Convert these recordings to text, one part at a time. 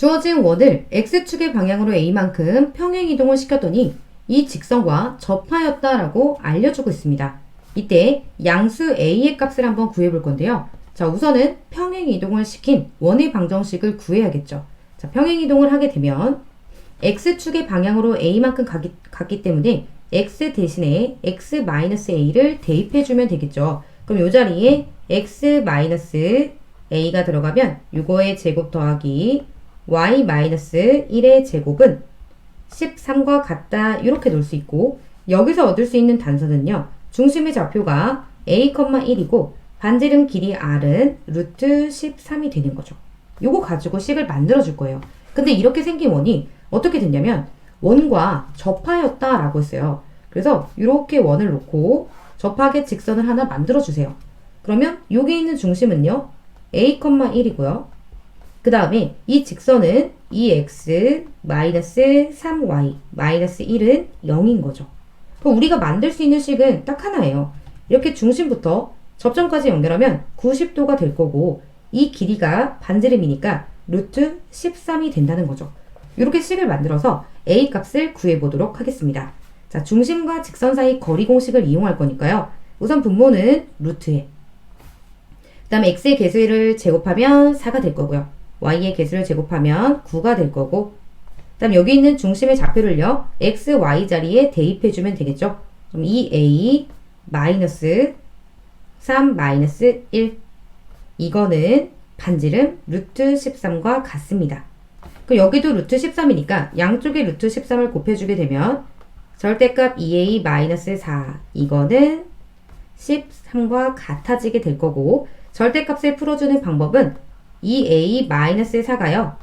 주어진 원을 x축의 방향으로 a만큼 평행 이동을 시켰더니 이 직선과 접하였다라고 알려주고 있습니다. 이때 양수 a의 값을 한번 구해볼 건데요. 자, 우선은 평행 이동을 시킨 원의 방정식을 구해야겠죠. 자, 평행 이동을 하게 되면 x축의 방향으로 a만큼 가기, 갔기 때문에 x 대신에 x-a를 대입해주면 되겠죠. 그럼 이 자리에 x-a가 들어가면 이거의 제곱 더하기 y-1의 제곱은 13과 같다 이렇게 놓을 수 있고 여기서 얻을 수 있는 단서는요. 중심의 좌표가 a,1이고 반지름 길이 r은 루트 13이 되는 거죠. 요거 가지고 식을 만들어 줄 거예요. 근데 이렇게 생긴 원이 어떻게 됐냐면 원과 접하였다 라고 했어요. 그래서 이렇게 원을 놓고 접하게 직선을 하나 만들어 주세요. 그러면 여기 있는 중심은요. a,1이고요. 그 다음에 이 직선은 2x 3y 1은 0인 거죠. 그럼 우리가 만들 수 있는 식은 딱 하나예요. 이렇게 중심부터 접점까지 연결하면 90도가 될 거고 이 길이가 반지름이니까 루트 13이 된다는 거죠. 이렇게 식을 만들어서 a 값을 구해보도록 하겠습니다. 자, 중심과 직선 사이 거리 공식을 이용할 거니까요. 우선 분모는 루트에 그 다음에 x의 개수를 제곱하면 4가 될 거고요. Y의 개수를 제곱하면 9가 될 거고 그 다음 여기 있는 중심의 좌표를요. x, y 자리에 대입해주면 되겠죠. 그럼 2a 마이너스 3 마이너스 1 이거는 반지름 루트 13과 같습니다. 그럼 여기도 루트 13이니까 양쪽에 루트 13을 곱해주게 되면 절대값 2a 마이너스 4 이거는 13과 같아지게 될 거고 절대값을 풀어주는 방법은 2a 마이너스 4가요.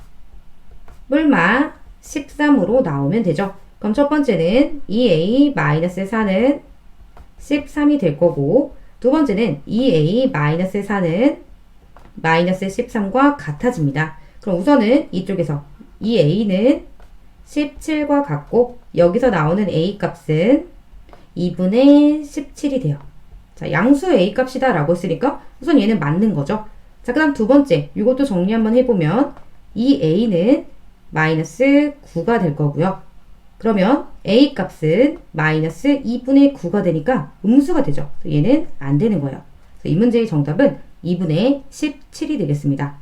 물마 13으로 나오면 되죠. 그럼 첫 번째는 2a 마이너스 4는 13이 될 거고 두 번째는 2a 마이너스 4는 마이너스 13과 같아집니다. 그럼 우선은 이쪽에서 2a는 17과 같고 여기서 나오는 a 값은 2분의 17이 돼요. 자, 양수 a 값이다 라고 했으니까 우선 얘는 맞는 거죠. 자, 그 다음 두 번째 이것도 정리 한번 해보면 2a는 마이너스 9가 될 거고요. 그러면 a 값은 마이너스 2분의 9가 되니까 음수가 되죠. 얘는 안 되는 거예요. 이 문제의 정답은 2분의 17이 되겠습니다.